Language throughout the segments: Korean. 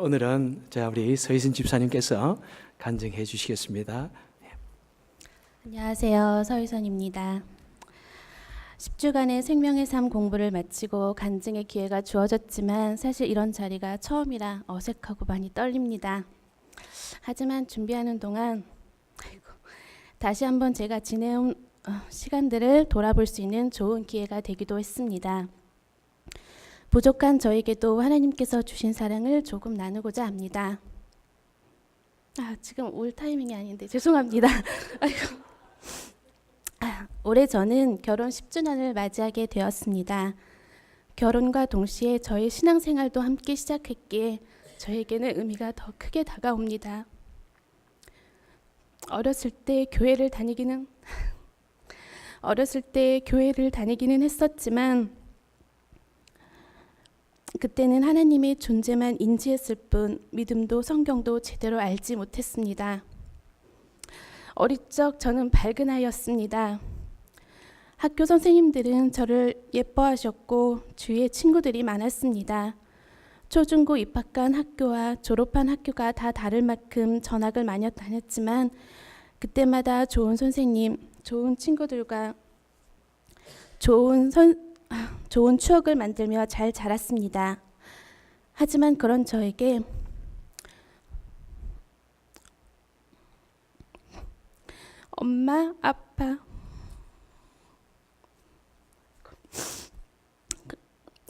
오늘은 자 우리 서희선 집사님께서 간증해 주시겠습니다. 안녕하세요. 서희선입니다. 10주간의 생명의 삶 공부를 마치고 간증의 기회가 주어졌지만 사실 이런 자리가 처음이라 어색하고 많이 떨립니다. 하지만 준비하는 동안 아이고, 다시 한번 제가 지내온 어, 시간들을 돌아볼 수 있는 좋은 기회가 되기도 했습니다. 부족한 저에게도 하나님께서 주신 사랑을 조금 나누고자 합니다. 아, 지금 올 타이밍이 아닌데 죄송합니다. 아이고. 아, 올해 저는 결혼 10주년을 맞이하게 되었습니다. 결혼과 동시에 저의 신앙생활도 함께 시작했기에 저에게는 의미가 더 크게 다가옵니다. 어렸을 때 교회를 다니기는 어렸을 때 교회를 다니기는 했었지만 그때는 하나님의 존재만 인지했을 뿐 믿음도 성경도 제대로 알지 못했습니다. 어릴 적 저는 밝은 아이였습니다. 학교 선생님들은 저를 예뻐하셨고 주위에 친구들이 많았습니다. 초중고 입학한 학교와 졸업한 학교가 다 다를 만큼 전학을 많이 다녔지만 그때마다 좋은 선생님, 좋은 친구들과 좋은 선, 아, 좋은 추억을 만들며 잘 자랐습니다. 하지만 그런 저에게 엄마, 아빠 그-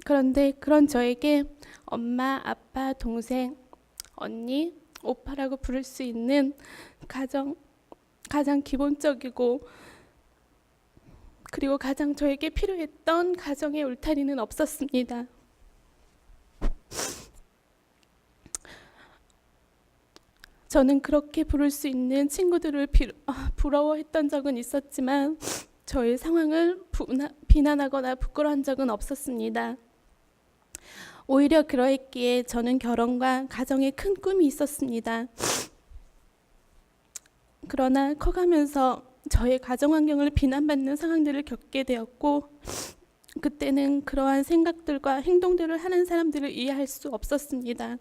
그런데 그런 저에게 엄마, 아빠, 동생, 언니, 오빠라고 부를 수 있는 가장 가장 기본적이고 그리고 가장 저에게 필요했던 가정의 울타리는 없었습니다. 저는 그렇게 부를 수 있는 친구들을 비, 아, 부러워했던 적은 있었지만 저의 상황을 부나, 비난하거나 부끄러운 적은 없었습니다. 오히려 그러했기에 저는 결혼과 가정에 큰 꿈이 있었습니다. 그러나 커가면서 저의 가정 환경을 비난받는 상황들을 겪게 되었고 그때는 그러한 생각들과 행동들을 하는 사람들을 이해할 수 없었습니다.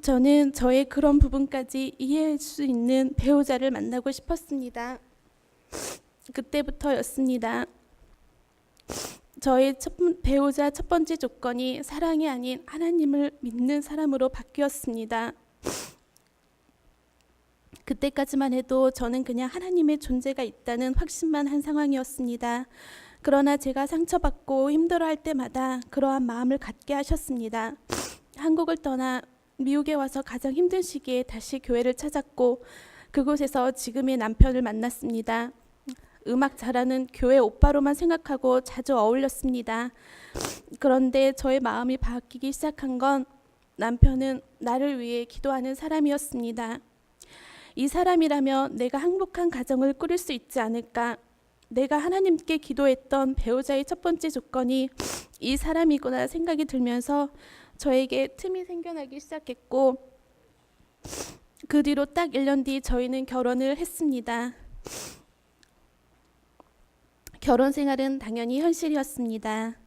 저는 저의 그런 부분까지 이해할 수 있는 배우자를 만나고 싶었습니다. 그때부터였습니다. 저의 첫, 번- 배우자 첫 번째 조건이 사랑이 아닌 하나님을 믿는 사람으로 바뀌었습니다. 그때까지만 해도 저는 그냥 하나님의 존재가 있다는 확신만 한 상황이었습니다. 그러나 제가 상처받고 힘들어할 때마다 그러한 마음을 갖게 하셨습니다. 한국을 떠나 미국에 와서 가장 힘든 시기에 다시 교회를 찾았고 그곳에서 지금의 남편을 만났습니다. 음악 잘하는 교회 오빠로만 생각하고 자주 어울렸습니다. 그런데 저의 마음이 바뀌기 시작한 건 남편은 나를 위해 기도하는 사람이었습니다. 이 사람이라면 내가 행복한 가정을 꾸릴 수 있지 않을까? 내가 하나님께 기도했던 배우자의 첫 번째 조건이 이 사람이구나 생각이 들면서 저에게 틈이 생겨나기 시작했고 그 뒤로 딱 1년 뒤 저희는 결혼을 했습니다. 결혼 생활은 당연히 현실이었습니다.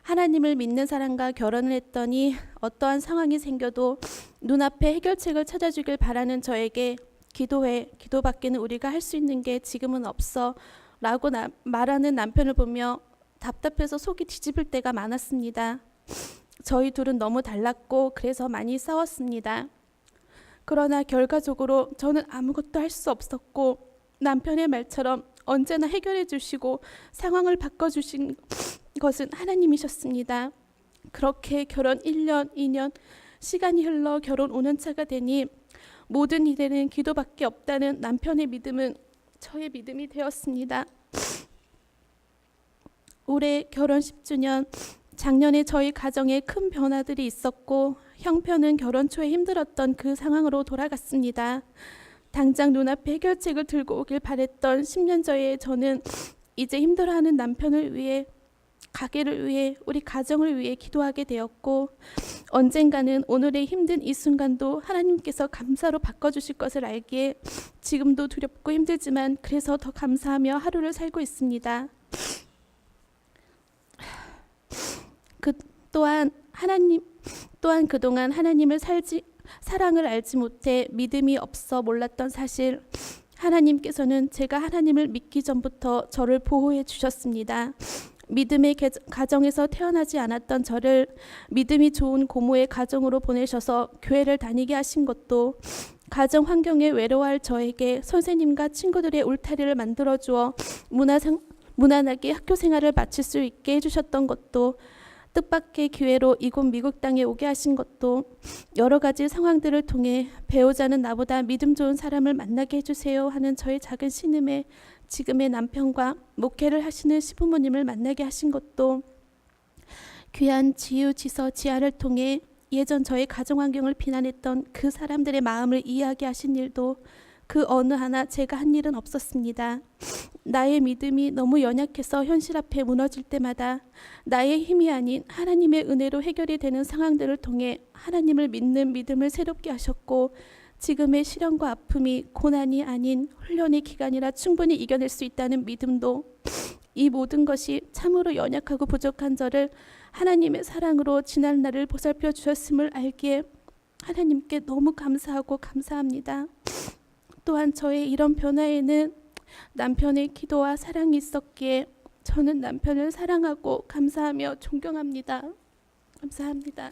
하나님을 믿는 사람과 결혼을 했더니 어떠한 상황이 생겨도 눈앞에 해결책을 찾아주길 바라는 저에게 기도해 기도밖에는 우리가 할 수 있는 게 지금은 없어 라고 나, 말하는 남편을 보며 답답해서 속이 뒤집을 때가 많았습니다. 저희 둘은 너무 달랐고 그래서 많이 싸웠습니다. 그러나 결과적으로 저는 아무것도 할 수 없었고 남편의 말처럼 언제나 해결해 주시고 상황을 바꿔 주신 것은 하나님이셨습니다. 그렇게 결혼 1년, 2년 시간이 흘러 결혼 5년차가 되니 모든 일에는 기도밖에 없다는 남편의 믿음은 저의 믿음이 되었습니다. 올해 결혼 10주년 작년에 저희 가정에 큰 변화들이 있었고 형편은 결혼 초에 힘들었던 그 상황으로 돌아갔습니다. 당장 눈앞에 해결책을 들고 오길 바랬던 10년 전에 저는 이제 힘들어하는 남편을 위해 가게를 위해 우리 가정을 위해 기도하게 되었고 언젠가는 오늘의 힘든 이 순간도 하나님께서 감사로 바꿔주실 것을 알기에 지금도 두렵고 힘들지만 그래서 더 감사하며 하루를 살고 있습니다. 그 또한 하나님 또한 그동안 하나님을 살지 사랑을 알지 못해 믿음이 없어 몰랐던 사실 하나님께서는 제가 하나님을 믿기 전부터 저를 보호해 주셨습니다. 믿음의 개- 가정에서 태어나지 않았던 저를 믿음이 좋은 고모의 가정으로 보내셔서 교회를 다니게 하신 것도 가정 환경에 외로워할 저에게 선생님과 친구들의 울타리를 만들어 주어 문화상, 무난하게 학교 생활을 마칠 수 있게 해주셨던 것도 뜻밖의 기회로 이곳 미국 땅에 오게 하신 것도 여러 가지 상황들을 통해 배우자는 나보다 믿음 좋은 사람을 만나게 해주세요 하는 저의 작은 신음에 지금의 남편과 목회를 하시는 시부모님을 만나게 하신 것도 귀한 지유지서 지아를 통해 예전 저의 가정 환경을 비난했던 그 사람들의 마음을 이해하게 하신 일도 그 어느 하나 제가 한 일은 없었습니다. 나의 믿음이 너무 연약해서 현실 앞에 무너질 때마다 나의 힘이 아닌 하나님의 은혜로 해결이 되는 상황들을 통해 하나님을 믿는 믿음을 새롭게 하셨고 지금의 시련과 아픔이 고난이 아닌 훈련의 기간이라 충분히 이겨낼 수 있다는 믿음도 이 모든 것이 참으로 연약하고 부족한 저를 하나님의 사랑으로 지난 날을 보살펴 주셨음을 알기에 하나님께 너무 감사하고 감사합니다. 또한 저의 이런 변화에는 남편의 기도와 사랑이 있었기에 저는 남편을 사랑하고 감사하며 존경합니다. 감사합니다.